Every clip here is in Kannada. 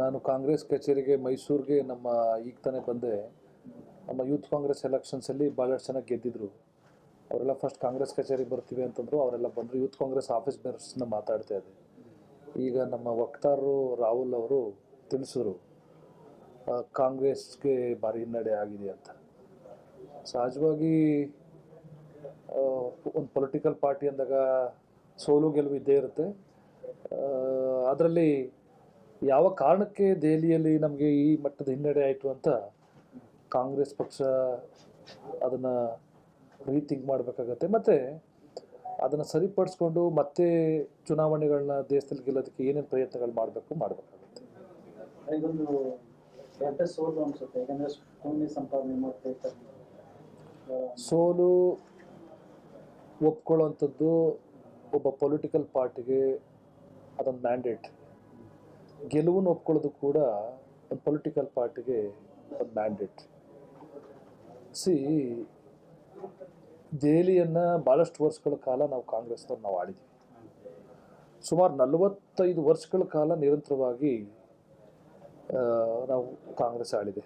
ನಾನು ಕಾಂಗ್ರೆಸ್ ಕಚೇರಿಗೆ ಮೈಸೂರಿಗೆ ನಮ್ಮ ಈಗ ತಾನೇ ಬಂದೆ. ನಮ್ಮ ಯೂತ್ ಕಾಂಗ್ರೆಸ್ ಎಲೆಕ್ಷನ್ಸಲ್ಲಿ ಭಾಳಷ್ಟು ಜನ ಗೆದ್ದಿದ್ರು. ಅವರೆಲ್ಲ ಫಸ್ಟ್ ಕಾಂಗ್ರೆಸ್ ಕಚೇರಿಗೆ ಬರ್ತೀವಿ ಅಂತಂದ್ರು, ಅವರೆಲ್ಲ ಬಂದರು. ಯೂತ್ ಕಾಂಗ್ರೆಸ್ ಆಫೀಸ್ ಬೇರ್ಸ್ನ ಮಾತಾಡ್ತಾ ಇದ್ದೆ. ಈಗ ನಮ್ಮ ವಕ್ತಾರರು ರಾಹುಲ್ ಅವರು ತಿಳಿಸಿದ್ರು ಕಾಂಗ್ರೆಸ್ಗೆ ಭಾರಿ ಹಿನ್ನಡೆ ಆಗಿದೆ ಅಂತ. ಸಹಜವಾಗಿ ಒಂದು ಪೊಲಿಟಿಕಲ್ ಪಾರ್ಟಿ ಅಂದಾಗ ಸೋಲು ಗೆಲುವು ಇದ್ದೇ ಇರುತ್ತೆ. ಅದರಲ್ಲಿ ಯಾವ ಕಾರಣಕ್ಕೆ ದೆಹಲಿಯಲ್ಲಿ ನಮಗೆ ಈ ಮಟ್ಟದ ಹಿನ್ನಡೆ ಆಯಿತು ಅಂತ ಕಾಂಗ್ರೆಸ್ ಪಕ್ಷ ಅದನ್ನು ರೀಥಿಂಕ್ ಮಾಡಬೇಕಾಗತ್ತೆ. ಮತ್ತು ಅದನ್ನು ಸರಿಪಡಿಸ್ಕೊಂಡು ಮತ್ತೆ ಚುನಾವಣೆಗಳನ್ನ ದೇಶದಲ್ಲಿ ಗೆಲ್ಲೋದಕ್ಕೆ ಏನೇನು ಪ್ರಯತ್ನಗಳು ಮಾಡಬೇಕು ಮಾಡಬೇಕಾಗುತ್ತೆ. ಇದೊಂದು ದೊಡ್ಡ ಸೋಲು ಅನ್ಸುತ್ತೆ. ಯಾಕಂದ್ರೆ ಭೂಮಿ ಸಂಪಾದನೆ ಮಾಡ್ತಾ ಸೋಲು ಒಪ್ಕೊಳ್ಳೋವಂಥದ್ದು ಒಬ್ಬ ಪೊಲಿಟಿಕಲ್ ಪಾರ್ಟಿಗೆ ಅದೊಂದು ಮ್ಯಾಂಡೇಟ್ ಗೆಲುವನ್ನು ಒಪ್ಕೊಳ್ಳೋದು ಕೂಡ ಒಂದು ಪೊಲಿಟಿಕಲ್ ಪಾರ್ಟಿಗೆ ಒಂದು ಮ್ಯಾಂಡೇಟ್ ಸಿ ದೆಹಲಿಯನ್ನು ಭಾಳಷ್ಟು ವರ್ಷಗಳ ಕಾಲ ನಾವು ಕಾಂಗ್ರೆಸ್ನವ್ರು ನಾವು ಆಳಿದೆ ಸುಮಾರು ನಲವತ್ತೈದು ವರ್ಷಗಳ ಕಾಲ ನಿರಂತರವಾಗಿ ನಾವು ಕಾಂಗ್ರೆಸ್ ಆಳಿದೆ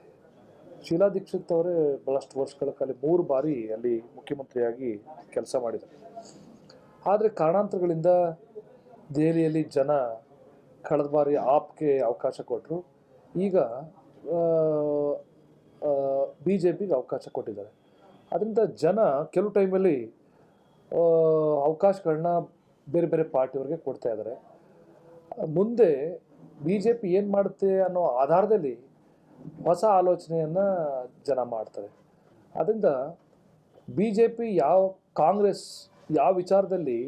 ಶೀಲಾ ದೀಕ್ಷಿತ್ ಅವರೇ ಭಾಳಷ್ಟು ವರ್ಷಗಳ ಕಾಲ, ಮೂರು ಬಾರಿ ಅಲ್ಲಿ ಮುಖ್ಯಮಂತ್ರಿಯಾಗಿ ಕೆಲಸ ಮಾಡಿದರು. ಆದರೆ ಕಾರಣಾಂತರಗಳಿಂದ ದೆಹಲಿಯಲ್ಲಿ ಜನ ಕಳೆದ ಬಾರಿ ಆಪ್ಗೆ ಅವಕಾಶ ಕೊಟ್ಟರು ಈಗ ಬಿ ಜೆ ಪಿಗೆ ಅವಕಾಶ ಕೊಟ್ಟಿದ್ದಾರೆ. ಅದರಿಂದ ಜನ ಕೆಲವು ಟೈಮಲ್ಲಿ ಅವಕಾಶಗಳನ್ನ ಬೇರೆ ಬೇರೆ ಪಾರ್ಟಿಯವ್ರಿಗೆ ಕೊಡ್ತಾ ಇದ್ದಾರೆ. ಮುಂದೆ ಬಿ ಜೆ ಪಿ ಏನು ಮಾಡುತ್ತೆ ಅನ್ನೋ ಆಧಾರದಲ್ಲಿ ಹೊಸ ಆಲೋಚನೆಯನ್ನು ಜನ ಮಾಡ್ತಾರೆ. ಅದರಿಂದ ಬಿ ಜೆ ಪಿ ಯಾವ ಕಾಂಗ್ರೆಸ್ ಯಾವ ವಿಚಾರದಲ್ಲಿ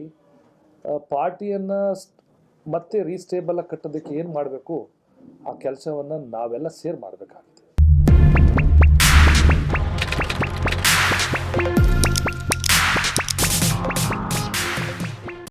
ಪಾರ್ಟಿಯನ್ನು ಮತ್ತೆ ರೀಸ್ಟೇಬಲ್ ಕಟ್ಟೋದಕ್ಕೆ ಏನು ಮಾಡಬೇಕು? ಆ ಕೆಲಸವನ್ನು ನಾವೆಲ್ಲ ಸೇರ್ ಮಾಡಬೇಕಾಗಿದೆ